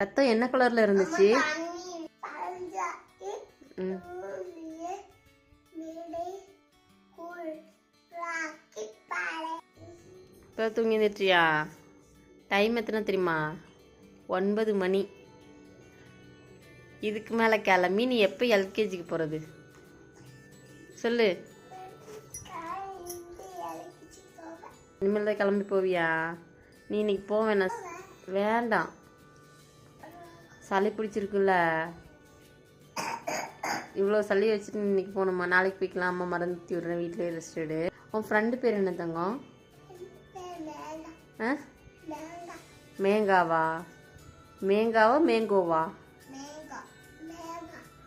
ரத்தம் என்ன கலர்ல இருந்துச்சு? இப்போ தூங்கி எழுந்திரிச்சியா டைம் எத்தனை தெரியுமா? ஒன்பது மணி. இதுக்கு மேலே கிளம்பி நீ எப்போ எல்கேஜிக்கு போகிறது சொல்லு. இனிமேல் தான் கிளம்பி போவியா? நீ இன்னைக்கு போக வேணாம். வேண்டாம். சளி பிடிச்சிருக்குல்ல. இவ்வளோ சளி வச்சுட்டு இன்னைக்கு போகணுமா? நாளைக்கு போய்க்கலாம். அம்மா மறந்துத்தி விட்றேன். வீட்டிலே ரெஸ்ட் எடு. உன் ஃப்ரெண்டு பேர் என்ன தங்கம்? ஆ? மேங்காவா? மேங்காவா மேங்கோவா?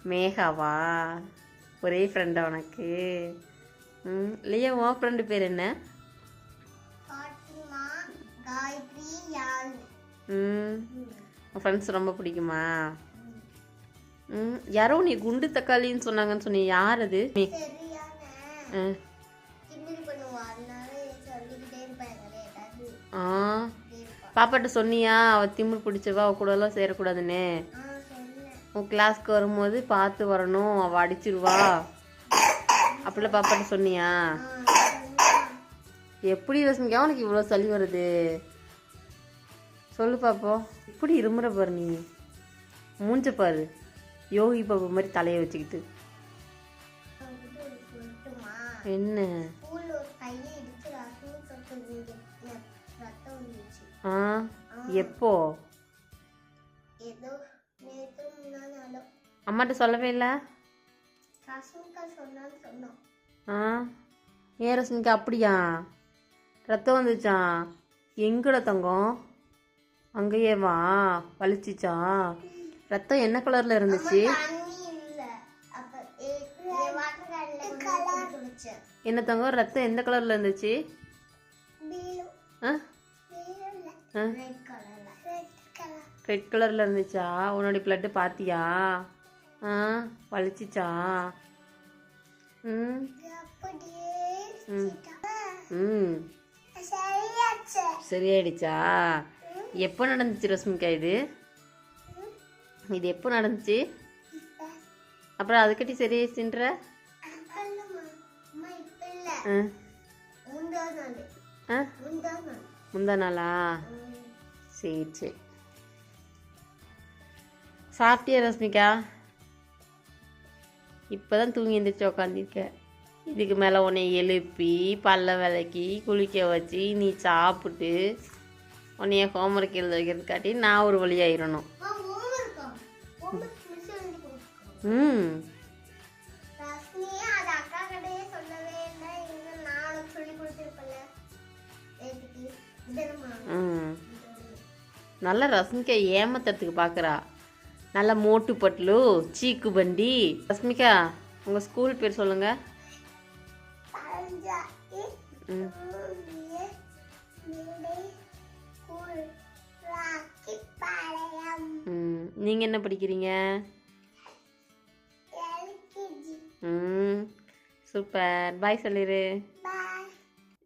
மேகாவா? ஒரே ஃப்ரெண்டா உனக்கு. ம் லியா உன் ஃப்ரெண்டு பேர் என்ன? ஃப்ரெண்ட்ஸ் ரொம்ப பிடிக்குமா? ம் யாரோ நீ குண்டு தக்காளின்னு சொன்னாங்கன்னு சொன்னி யார் அது? நீ ஆ. பாப்பாட்ட சொன்னியா? அவ திமிர் பிடிச்சவா அவ கூடலாம் சேரக்கூடாதுன்னு. உன் கிளாஸ்க்கு வரும்போது பார்த்து வரணும் அவ அடிச்சிருவா. அப்படிலாம் பாப்பாட்ட சொன்னியா? எப்படி ரசமிக்கா உனக்கு இவ்வளோ சளி வருது? சொல்லு பாப்போம் இப்படி இருமுற பாரு நீ. மூஞ்ச பாரு. யோகி பாபு மாதிரி தலையை வச்சுக்கிட்டு. என்ன? ஆ எப்போ? அம்மாட்ட சொல்லவே இல்லை? ஆ ஏ ரசமிக்கா அப்படியா? ரத்தம் வந்துச்சான் எங்கட தங்கம்? அங்கேயே வா. வலிச்சிச்சா ரத்தம் என்ன கலர்ல இருந்துச்சு? என்ன தங்கம்? ரத்தம் எந்த கலர்ல இருந்துச்சு? ரெட் கலர்ல இருந்துச்சா? உன்னோட பிளட்டு பாத்தியா? ஆ? வலிச்சிச்சா ம். ம். சரியாயிடுச்சா? எப்போ நடந்துச்சு ரஸ்மிகா இது? இது எப்போ நடந்துச்சு? அப்புறம் அதுக்கட்டி சரியாயிடுச்சுன்ற அப்ப ஆ. முந்தா ஆ. முந்தா நாளா? சரி சரி. சாப்பிட்டியா ரஸ்மிகா? இப்போதான் தூங்கி எழுந்திரிச்சு உக்காந்துருக்க. இதுக்கு மேலே உன்னை எழுப்பி பல்ல விளக்கி குளிக்க வச்சு நீ சாப்பிட்டு உன்னைய ஹோம்ஒர்க் எழுத வைக்கிறதுக்காட்டி நான் ஒரு கொடுத்துருக்கோம் ம். நல்லா ரஸ்மிகா ஏமாத்துறதுக்கு பார்க்குறா நல்ல மோட்டு பட்லு சீக்கு பண்டி ரஸ்மிகா உங்கள் ஸ்கூல் பேர் சொல்லுங்கள் ம். நீங்கள் என்ன படிக்கிறீங்க? ம் சூப்பர். பாய் சொல்லிடு